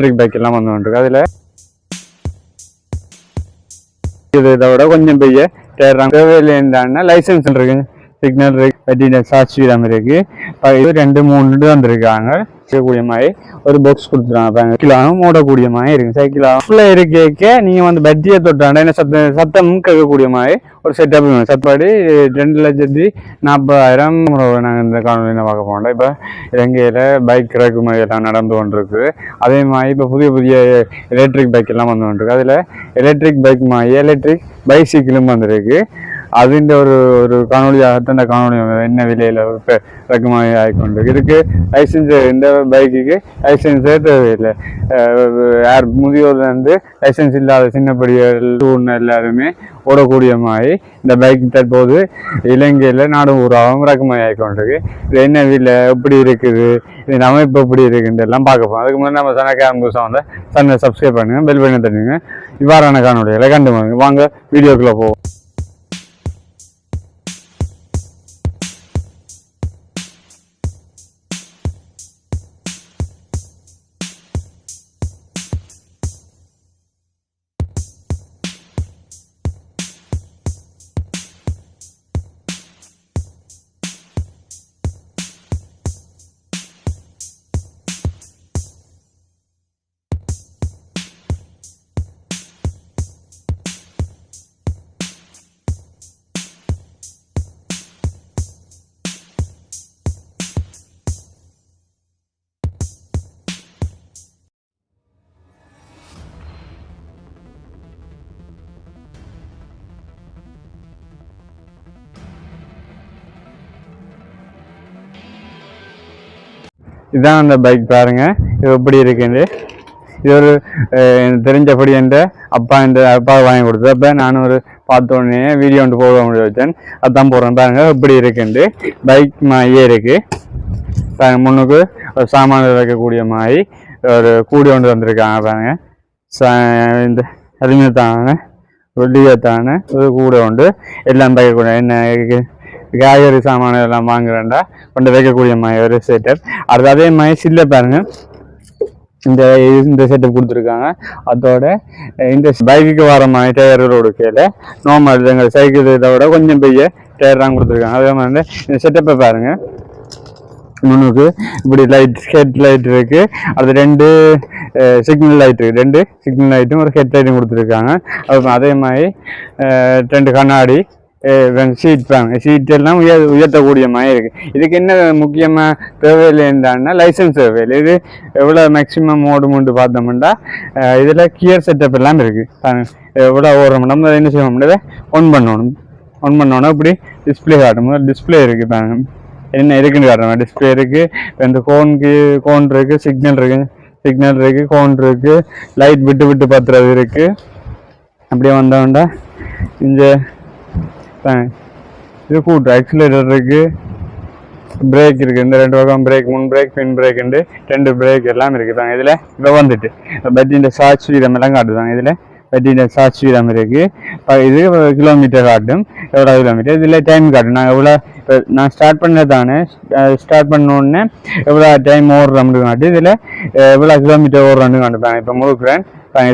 Electric bike எல்லாம் வந்து கொண்டிருக்கு. அதில் இது இதை விட கொஞ்சம் பெரிய தேடுறாங்க. தேவையில்லைன்னா லைசன்ஸ் இருக்கு சிக்னல் இருக்கு. வட்டின சாட்சி இடம் இருக்கு இது ரெண்டு மூணு வந்திருக்காங்க. இருக்கக்கூடிய மாதிரி ஒரு பாக்ஸ் கொடுத்துருக்காங்க கிலோவும் ஓடக்கூடிய மாதிரி இருக்கு. சைக்கிளாகவும் ஃபுல்லாக இருக்க நீங்கள் வந்து பட்டியை தொட்டாண்டா என்ன சத்தம் சத்தம் கேட்கக்கூடிய மாதிரி ஒரு செட்டப் சப்பாடி ரெண்டு லட்சத்தி நாற்பதாயிரம் நாங்கள் இந்த காணொலியில் பார்க்க போனோம் இப்போ இலங்கையில் பைக் இறக்குமதி எல்லாம் நடந்து கொண்டிருக்கு. அதே மாதிரி இப்போ புதிய புதிய எலக்ட்ரிக் பைக் எல்லாம் வந்து கொண்டிருக்கு. அதில் எலக்ட்ரிக் பைக் மாதிரி எலக்ட்ரிக் பைசைக்கிளும் வந்திருக்கு. அதுன்ற ஒரு ஒரு காணொலியாகத்தான் இந்த காணொலி என்ன விலையில் இப்போ இறக்குமதி ஆகிக்கொண்டிருக்கு. இதுக்கு லைசன்ஸ் இந்த பைக்குக்கு லைசன்ஸே தேவையில்லை. யார் முதியோர்லேருந்து லைசன்ஸ் இல்லாத சின்னப்படிகள் டூர்னு எல்லாருமே ஓடக்கூடிய மாதிரி இந்த பைக் தற்போது இலங்கையில் நாடு ஊராகவும் இறக்குமதி ஆகிக்கொண்டிருக்கு. இது என்ன விலை எப்படி இருக்குது இது அமைப்பு எப்படி இருக்குன்னு எல்லாம் பார்க்க போகிறோம் அதுக்கு முன்னாடி நம்ம சனக்காரன் புதுசாக வந்து சன்னை சப்ஸ்கிரைப் பண்ணுங்க பெல் பண்ணி தட்டுங்க. இவ்வாறான காணொலிகளை கண்டு வாங்க வாங்க வீடியோக்குள்ளே போவோம். இதுதான் அந்த பைக் பாருங்கள் இது எப்படி இருக்குன்னு. இது ஒரு தெரிஞ்சபடி என்ற அப்பா என்ற அப்பா வாங்கி கொடுத்தது. அப்போ நான் ஒரு பார்த்த உடனே வீடியோ ஒன்று போட முடிய வச்சேன். அதான் போடுறேன் பாருங்க. எப்படி இருக்குண்டு பைக் மாதிரியே இருக்குது பாருங்க முன்னுக்கு ஒரு சாமான வைக்கக்கூடிய மாதிரி ஒரு கூடி ஒன்று வந்திருக்காங்க பாருங்க. சா- இந்த அருமையத்தான வெள்ளியத்தான ஒரு கூடை உண்டு. எல்லாம் வைக்கக்கூடிய என்ன காய்கறி சாமான எல்லாம் வாங்குறேன்டா. கொண்டு வைக்கக்கூடிய ஒரு செட்டப் அடுத்து அதே மாதிரி சில்ல பாருங்க. இந்த இந்த செட்டப் கொடுத்துருக்காங்க. அதோட இந்த பைக்குக்கு வர மாதிரி டயர்களோட கீழே நார்மல் எங்கள் சைக்கிள் இதை விட கொஞ்சம் பெரிய டயர் தான் கொடுத்துருக்காங்க. அதே மாதிரி இந்த செட்டப்பை பாருங்க. முன்னுக்கு இப்படி லைட் ஹெட் லைட் இருக்கு. அது ரெண்டு சிக்னல் லைட் இருக்கு. ரெண்டு சிக்னல் லைட்டும் ஒரு ஹெட் லைட்டும் கொடுத்துருக்காங்க. அது அதே மாதிரி ரெண்டு கண்ணாடி சீட் ஃபேன் சீட் எல்லாம் உயர் உயர்த்தக்கூடிய மாதிரி இருக்குது இதுக்கு என்ன முக்கியமாக தேவையில்லைன்னா லைசன்ஸ் தேவையில்லை. இது எவ்வளோ மேக்ஸிமம் ஓடுமுண்டு பார்த்தோம்னா இதில் கியர் செட்டப் எல்லாம் இருக்குது பாருங்க எவ்வளோ ஓடுறோம் நம்ம என்ன செய்ய முடியாது ஒன் பண்ணணும். ஒன் பண்ணோன்னா இப்படி டிஸ்பிளே காட்டும் டிஸ்பிளே இருக்குது பாருங்க என்ன இருக்குன்னு காட்டுறோம். டிஸ்பிளே இருக்குது இந்த கோனுக்கு கோன் இருக்குது சிக்னல் இருக்குது சிக்னல் இருக்குது கோன் இருக்குது லைட் விட்டு விட்டு பத்துறது இருக்குது அப்படியே வந்தோம்டா இந்த இது கூட்டு ஆக்சிலேட்டர் இருக்குது பிரேக் இருக்கு. இந்த ரெண்டு பக்கம் பிரேக் முன் பிரேக் பின் பிரேக் ரெண்டு பிரேக் எல்லாம் இருக்குது பாருங்க. இதுல இப்போ வந்துட்டு பட்டியின் சாட்சி வீதம் எல்லாம் காட்டுதாங்க இதுல பட்டியின் சாட்சி வீதம் இருக்குது இது கிலோமீட்டர் காட்டும். எவ்வளோ கிலோமீட்டர் இதுல டைம் காட்டும். நான் எவ்வளோ இப்போ நான் ஸ்டார்ட் பண்ணதானே ஸ்டார்ட் பண்ண உடனே எவ்வளோ டைம் ஓடுறோம்னு காட்டு இதுல எவ்வளோ கிலோமீட்டர் ஓடுறோம்னு காட்டுப்பாங்க இப்போ முழுக்கிறேன்.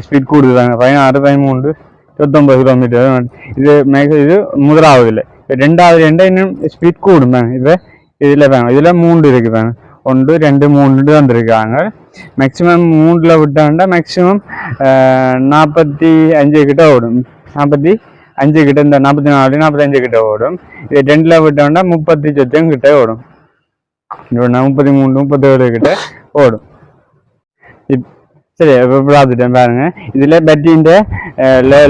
ஸ்பீட் கூடுதாங்க பதினாறு பதிமூன்று இருபத்தொம்பது கிலோமீட்டர் இது மேக இது முதலாவதுல. ரெண்டாவது ரெண்டா இன்னும் ஸ்பீட் கூடும் மேம் இது இதில் வேணும் இதில் மூன்று இருக்கு வேணும் ஒன்று ரெண்டு மூணு வந்திருக்காங்க மேக்ஸிமம் மூணில் விட்டாண்டா மேக்ஸிமம் நாற்பத்தி அஞ்சு கிட்ட ஓடும் நாற்பத்தி அஞ்சு கிட்ட இந்த நாற்பத்தி நாலு நாற்பத்தஞ்சு கிட்ட ஓடும் இது ரெண்டில் விட்டோம்னா முப்பத்தி சொச்சம் கிட்ட ஓடும் முப்பத்தி மூணு முப்பத்தேழு கிட்ட ஓடும் இப் சரி இப்போ பார்த்துட்டேன் பாருங்க. இதில் பேட்டரியின்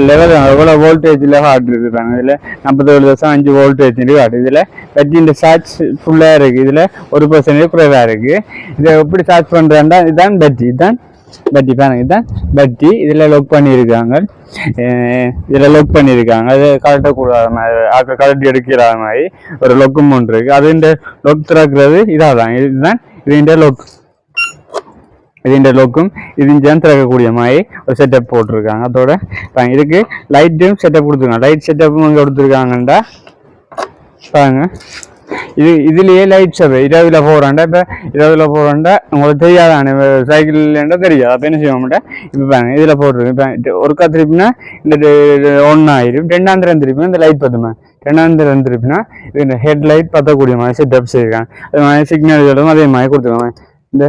லெவல் எவ்வளோ வோல்டேஜில் காட்டுறது பாருங்க. இதில் நாற்பத்தேழு தசம் அஞ்சு வோல்டேஜ் காட்டு இதில் பேட்டரியின் சார்ஜ் ஃபுல்லாக இருக்குது இதில் ஒரு பர்சன்டேஜ் குறைவாக இருக்குது இதை எப்படி சார்ஜ் பண்ணுறாண்டா இதுதான் பேட்டரி இதுதான் பட்டி பாருங்க. இதுதான் பட்டி இதில் லொக் பண்ணியிருக்காங்க. இதில் லொக் பண்ணியிருக்காங்க. அது கலட்டக்கூடாத மாதிரி ஆக்க கலட்டி எடுக்கிற மாதிரி ஒரு லொக்கும் ஒன்று இருக்குது அது இந்த லொக் திறக்கிறது இதாக தான் இதுதான் இது லொக் இதுன்ற லோக்கும் இதுவும் சேர்ந்து இருக்கக்கூடிய மாதிரி ஒரு செட்டப் போட்டிருக்காங்க. அதோட இதுக்கு லைட்டும் செட்டப் கொடுத்துருக்காங்க. லைட் செட்டப்பும் அங்கே கொடுத்துருக்காங்கண்டா. பாருங்க. இது இதுலேயே லைட் செப்பு இரவில் போகிறாண்டா இப்போ இரவில் போகிறாண்டா உங்களுக்கு தெரியாதானே சைக்கிள்லேண்டா தெரியாது. அப்போ என்ன செய்ய மாட்டேன் பாருங்க இதில் போட்டிருக்கு இப்போ ஒரு திருப்பினா இந்த ஒன்றாயிரம் ரெண்டாந்திரம் திருப்பினா இந்த லைட் பத்துமா? ரெண்டாந்திரம் திருப்பினா இது ஹெட் லைட் பத்தக்கூடிய மாதிரி செட்டப் செய்யிருக்காங்க அது மாதிரி சிக்னல்களும் அதே மாதிரி கொடுத்துருக்காங்க. இந்த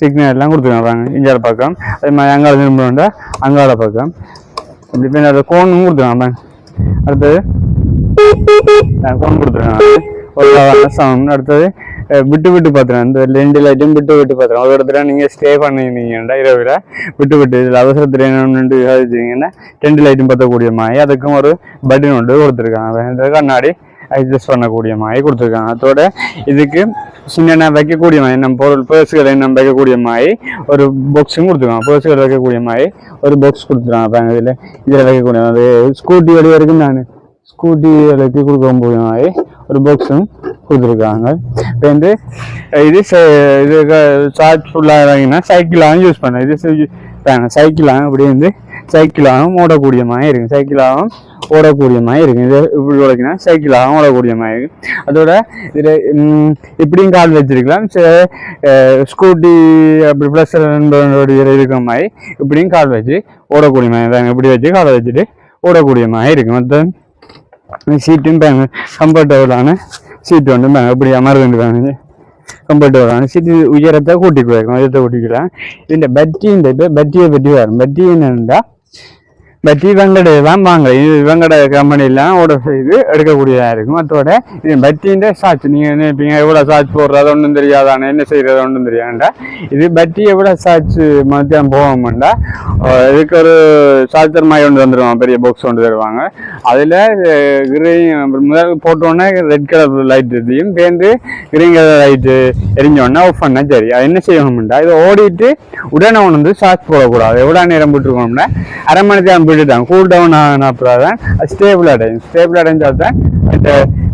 சிக்னல் எல்லாம் கொடுத்துருக்காங்க இஞ்சால பக்கம் அதே மாதிரி அங்காள திரும்பணுண்டா அங்காள பக்கம் இப்படி பின்னாடி கோனும் கொடுத்துருக்காங்க அடுத்தது கோன் கொடுத்துருக்காங்க. ஒரு சவுண்ட் அடுத்தது விட்டு விட்டு பார்த்துறேன் இந்த ரெண்டு லைட்டும் விட்டு விட்டு பார்த்துறேன் ஒரு இடத்துல நீங்கள் ஸ்டே பண்ணிருந்தீங்கன்னா இரவில் விட்டு விட்டு இதில் அவசரத்தில் என்னென்னு விசாரிச்சிங்கன்னா ரெண்டு லைட்டும் பற்றக்கூடிய மாதிரி. அதுக்கும் ஒரு பட்டன் ஒன்று கொடுத்துருக்காங்க. இந்த கண்ணாடி அட்ஜஸ்ட் பண்ணக்கூடிய மாதிரி கொடுத்துருக்காங்க. அதோட இதுக்கு சின்ன வைக்கக்கூடிய மாதிரி நம்ம பொருள்? பேர்ஸுகளை நம்ம வைக்கக்கூடிய மாதிரி ஒரு பாக்ஸும் கொடுத்துருக்காங்க. பேர்ஸுகள் வைக்கக்கூடிய மாதிரி ஒரு பாக்ஸ் கொடுத்துருக்காங்க பாருங்க இதில். இதில் வைக்கக்கூடிய அது ஸ்கூட்டி வழி வரைக்கும் நான். ஸ்கூட்டிகளுக்கு கொடுக்க முடியும் மாதிரி ஒரு பாக்ஸும் கொடுத்துருக்காங்க. இப்போ வந்து இது ச- இது சார்ஜ் ஃபுல்லாக இறங்கினா சைக்கிளாகவும் யூஸ் பண்ணேன் இது சைக்கிளாக இப்படி வந்து சைக்கிளாகவும் ஓடக்கூடிய மாதிரி இருக்கும். சைக்கிளாகவும் ஓடக்கூடிய மாதிரி இருக்கும். இது இப்படி ஓடக்கினா சைக்கிளாகவும் ஓடக்கூடிய மாதிரி இருக்கும். அதோட இதில் இப்படியும் கால் வச்சிருக்கலாம். ஸ்கூட்டி அப்படி ப்ளஸ் இருக்கிற மாதிரி இப்படியும் கால் வச்சு ஓடக்கூடிய மாதிரி தான் இப்படி வச்சு காலை வச்சுட்டு ஓடக்கூடிய மாதிரி இருக்கும் மற்ற சீட்டும் கம்ஃபர்டபுளான சீட்டு வந்து இப்படி அமர்ந்துருக்காங்க கம்ஃபர்டபுளான சீட்டு உயரத்தை கூட்டி குறைக்கும். உயரத்தை கூட்டிக்கலாம் இந்த பற்றி இந்த பற்றி வரும். பற்றி என்னென்னா பட் இவங்கட தான் வாங்க இது இவங்கட கம்பெனிலாம் ஆர்டர் செய்து எடுக்கக்கூடியதாக இருக்கும். அதோட இது பட்டின்ற சாட்ச் நீங்கள் நினைப்பீங்க? எவ்வளோ சாட்ச் போடுறது? ஒன்றும் தெரியாதானே? என்ன செய்கிறது ஒன்றும் தெரியாண்டா இது பட்டி எவ்வளோ சாட்ச் மத்தியம் போவோம்டா இதுக்கு ஒரு சார்ஜர் மாதிரி ஒன்று வந்துடுவாங்க பெரிய பாக்ஸ் ஒன்று தருவாங்க. அதில் கிரீன் முதல் போட்டோன்னே ரெட் கலர் லைட் இதையும் பேர்ந்து கிரீன் கலர் லைட்டு எரிஞ்சோடனே ஆஃப் பண்ணா சரி. அது என்ன செய்யணும்டா? இதை ஓடிட்டு உடனே ஒன்று வந்து சார்ஜ் போடக்கூடாது. எவ்வளோ நேரம் விட்டுருக்கோம்னா அரை மணி நேரம் விட்டுட்டாங்க கூல் டவுன் ஆன அப்புறம் தான் ஸ்டேபிள் அடையும் ஸ்டேபிள் அடைஞ்சால் தான் இந்த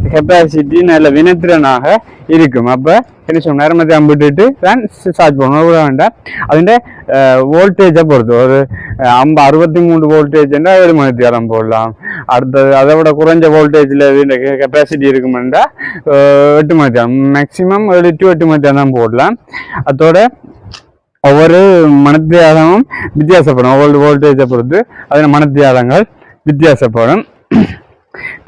கெப்பாசிட்டி நல்ல வினத்திறனாக இருக்கும் அப்போ என்ன சொல்லுவோம் நேரம் நேரம் விட்டுட்டு தான் சார்ஜ் பண்ணணும் எவ்வளோ வேண்டாம் അതിൻ്റെ വോൾട്ടേജை பொறுத்து ஒரு ஐம்ப அறுபத்தி மூணு வோல்டேஜ்னா ஏழு மணி நேரம் போடலாம் அடுத்தது அதை விட குறைஞ்ச வோல்டேஜில் இந்த கெப்பாசிட்டி இருக்குமெண்டா எட்டு மணி நேரம் மேக்ஸிமம் ஏழு டு எட்டு ஒவ்வொரு மனத்தியாதமும் வித்தியாசப்படும். ஒவ்வொரு வோல்டேஜை பொறுத்து அதில் மனத்தியாதங்கள் வித்தியாசப்படும்.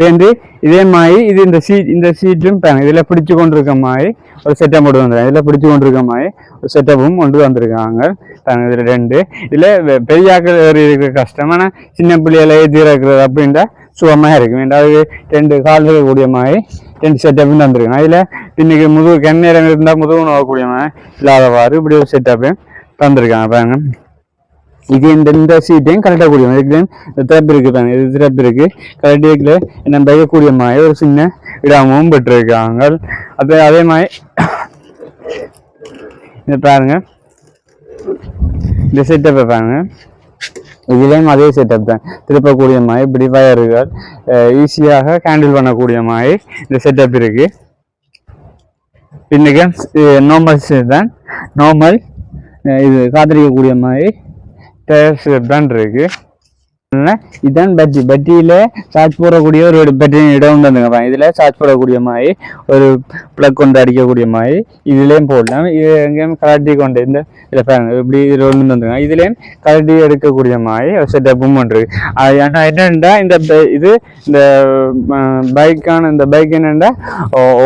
இப்போ இதே மாதிரி இது இந்த சீட் இந்த சீட்டும் பேன் இதில் பிடிச்சு கொண்டிருக்க மாதிரி ஒரு செட்டப் கொண்டு வந்துருக்காங்க இதில் பிடிச்சு கொண்டிருக்க மாதிரி ஒரு செட்டப்பும் கொண்டு வந்திருக்காங்க. பாருங்க இதில் ரெண்டு. இதில் பெரியாக்கள் ஏறி இருக்கிற கஷ்டம். ஆனால் சின்ன பிள்ளைகளை ஏற்றி இருக்கிறது அப்படின்ற சுகமாக இருக்கும் ரெண்டாவது ரெண்டு கால் இருக்கக்கூடிய மாதிரி ரெண்டு அப்படின்னு தந்திருக்காங்க அதில் இன்னைக்கு முதுகு கண்ணீரம் இருந்தால் முதுகு நோக்கக்கூடிய மாதிரி இல்லாதவாறு இப்படி ஒரு செட்டப்பு தந்திருக்காங்க பாருங்க. இது இந்த இந்த சீட்டையும் கரெக்டாக இதுக்கு இந்த திறப்பு இருக்குது பாருங்க. இது திறப்பு கரெக்டாக கரெக்டில் என்ன வைக்கக்கூடிய மாதிரி ஒரு சின்ன இடமும் பெற்றிருக்காங்க. அது அதே மாதிரி இந்த பாருங்க. இந்த செட்டப்பை பாருங்க. இதுலேயும் அதே செட்டப் தான். திருப்பக்கூடிய மாதிரி இப்படி ஈஸியாக ஹேண்டில் பண்ணக்கூடிய மாதிரி இந்த செட்டப் இருக்கு. இன்னைக்கு நார்மல் தான். நார்மல் இது காத்திரிக்கக்கூடிய மாதிரி டயர்ஸ் தான் இருக்கு. இதுதான் இதான் பட்டி சார்ஜ் போடக்கூடிய ஒரு பட்டி இடம் வந்துங்க இதில் சார்ஜ் போடக்கூடிய மாதிரி ஒரு ப்ளக் கொண்டு அடிக்கக்கூடிய மாதிரி இதுலேயும் போடலாம். இது எங்கேயும் கலட்டி கொண்டு இந்த இதில் பாருங்க. இப்படி இதில் ஒன்று வந்துங்க. இதுலேயும் கலட்டி எடுக்கக்கூடிய மாதிரி ஒரு செட்டப்பும் பண்ணுறது அது ஏன்னா என்னென்னா இந்த இது இந்த பைக்கான இந்த பைக் என்னென்னா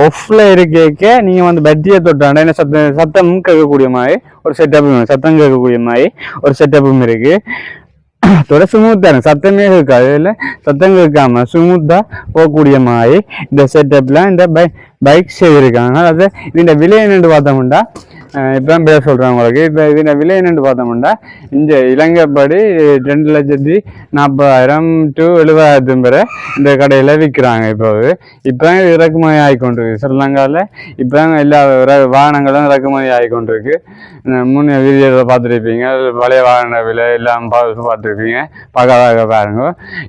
ஆஃப்ல இருக்க நீங்கள் வந்து பட்டியை தொட்டாண்டா என்ன சத்தம் சத்தம் கேட்கக்கூடிய மாதிரி ஒரு செட்டப்பும் சத்தம் கேட்கக்கூடிய மாதிரி ஒரு செட்டப்பும் இருக்கு. அதோட ஸ்மூத்தான சத்தமே இருக்காது இல்லை? சத்தம் இருக்காமல் ஸ்மூத்தாக போகக்கூடிய மாதிரி இந்த செட்டப்பில் இந்த பை பைக் செய்திருக்காங்க. அது இந்த விலை என்னென்று பார்த்தோம்னா இப்போதான் பேச சொல்கிறேன் உங்களுக்கு. இப்போ இதில் விலை என்னென்னு பார்த்தோம்னா இந்த இலங்கைப்படி ரெண்டு லட்சத்தி நாற்பதாயிரம் டு எழுபதாயிரத்தும் வரை இந்த கடையில் விற்கிறாங்க இப்போ இப்போ இறக்குமதி ஆகிக்கொண்டிருக்கு. ஸ்ரீலங்காவில் இப்போ எல்லா வாகனங்களும் இறக்குமதி ஆகிக்கொண்டிருக்கு. முன்னே வீடியோவில் பார்த்துருப்பீங்க. பழைய வாகன விலை எல்லாம் பார்த்து பார்த்துருப்பீங்க. பார்க்காத பாருங்க.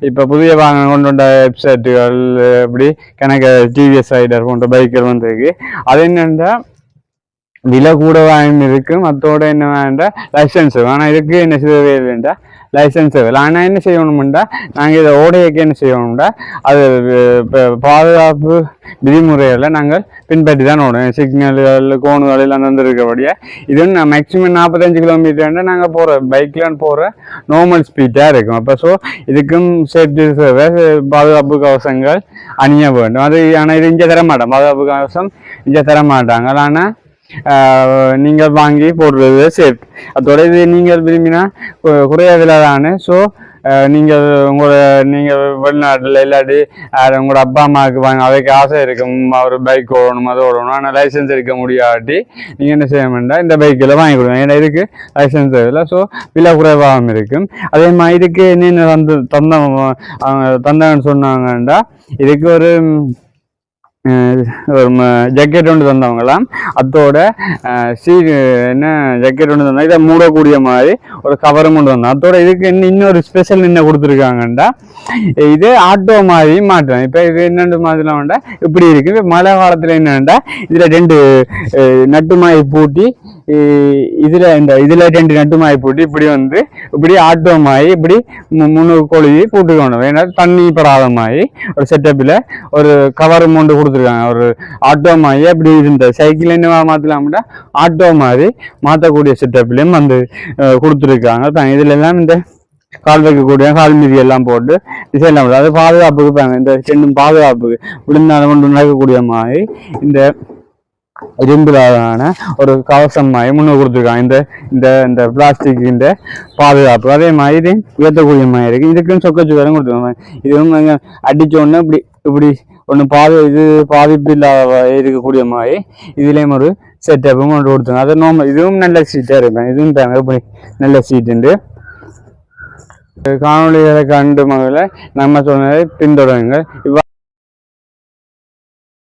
இப்போ புதிய வாகனம் கொண்டு வந்த வெப்சைட்டுகள் இப்படி கணக்கு டிவிஎஸ் ரைடர் போன்ற பைக்குகள் வந்திருக்கு. அது என்னென்னா விலை கூடவாயும் இருக்கும் அத்தோட என்ன வேண்டாம் லைசன்ஸ் ஆனால் இதுக்கு என்ன செய்யவே இல்லைண்டா லைசன்ஸ் ஆனால் என்ன செய்யணும்டா நாங்கள் இதை ஓடையக்கு என்ன செய்யணும்டா அது இப்போ பாதுகாப்பு விதிமுறைகளை நாங்கள் பின்பற்றி தான் ஓடும் சிக்னல்கள் கோணுகளில் அந்த தந்துருக்கபடியே இது நான் மேக்ஸிமம் நாற்பத்தஞ்சு கிலோமீட்டர் நாங்கள் போகிற பைக்கில் போகிற நார்மல் ஸ்பீடாக இருக்கும் அப்போ ஸோ இதுக்கும் சேஃப்டி பாதுகாப்பு கவசங்கள் அணிய வேண்டும் அது ஆனால் இது இங்கே தர மாட்டோம் பாதுகாப்பு கவசம் இங்கே தர மாட்டாங்க ஆனால் நீங்கள் வாங்கி போடுறது சேஃப். அதோட இது நீங்கள் விரும்பினா குறைய விலை தானே ஸோ நீங்கள் உங்களோட நீங்கள் வெளிநாட்டில் இல்லாட்டி உங்களோட அப்பா அம்மாவுக்கு வாங்க அவைக்கு ஆசை இருக்கும். ஒரு பைக் ஓடணும் அது ஓடணும். ஆனால் லைசன்ஸ் எடுக்க முடியாட்டி நீங்கள் என்ன செய்ய வேண்டாம்? இந்த பைக்கில் வாங்கி கொடுங்க. ஏன்னா இதுக்கு லைசன்ஸ் இல்லை ஸோ விலை குறைவாகவும் இருக்கும். அதே மாதிரி இதுக்கு என்னென்ன வந்து தந்த அவங்க தந்தாங்கன்னு சொன்னாங்கண்டா இதுக்கு ஒரு ஜக்கெட் ஒன்று தந்தவங்களாம் அதோட அஹ், சீ என்ன ஜக்கெட் ஒன்று தந்தாங்க இதை மூடக்கூடிய மாதிரி ஒரு கவரும் கொண்டு வந்தோம் அதோட இதுக்கு இன்னும் இன்னொரு ஸ்பெஷல் என்ன கொடுத்துருக்காங்கண்டா? இது ஆட்டோ மாதிரி மாட்டோம் இப்போ இது என்னென்று மாதிரிலாம் வேண்டா இப்படி இருக்குது மழை காலத்தில் என்னென்னா இதில் ரெண்டு நட்டு மாதிரி பூட்டி இதுல இந்த இதுல ரெண்டு நட்டுமாயி போட்டு இப்படி வந்து இப்படி ஆட்டோமாயி இப்படி மு- முழு கொழுவி போட்டுக்கணும். ஏன்னா தண்ணி படாத ஒரு செட்டப்பில் ஒரு கவர் மூண்டு கொடுத்துருக்காங்க. ஒரு ஆட்டோமாயி அப்படி இருந்த சைக்கிள் என்ன மாற்றலாம்டா ஆட்டோ மாதிரி மாற்றக்கூடிய செட்டப்லேயும் வந்து கொடுத்துருக்காங்க. தான் இந்த கால் வைக்கக்கூடிய கால் மீதி எல்லாம் போட்டு டிசைன் அது பாதுகாப்புக்கு இந்த ரெண்டும் பாதுகாப்புக்கு விழுந்தாலும் கொண்டு நடக்கக்கூடிய மாதிரி இந்த இரும்பிலான ஒரு கவசம் முன்னு முன்னே கொடுத்துருக்காங்க. இந்த இந்த இந்த பிளாஸ்டிக் இந்த பாதுகாப்பு. அதே மாதிரி இது உயர்த்தக்கூடிய மாதிரி இருக்குது இதுக்குன்னு சொக்க சுக்கரம் கொடுத்துருக்காங்க. இதுவும் நாங்க அடிச்ச உடனே இப்படி இப்படி ஒன்று பாதி இது பாதிப்பு இல்லாத இருக்கக்கூடிய மாதிரி இதுலேயும் ஒரு செட்டப்பும் கொண்டு கொடுத்துருங்க அது நோம்பு இதுவும் நல்ல சீட்டாக இருப்பேன் இதுவும் தாங்க இப்படி நல்ல சீட்டுண்டு காணொளிகளை கண்டு மகளை நம்ம சொன்னதை பின்தொடருங்க இவ்வா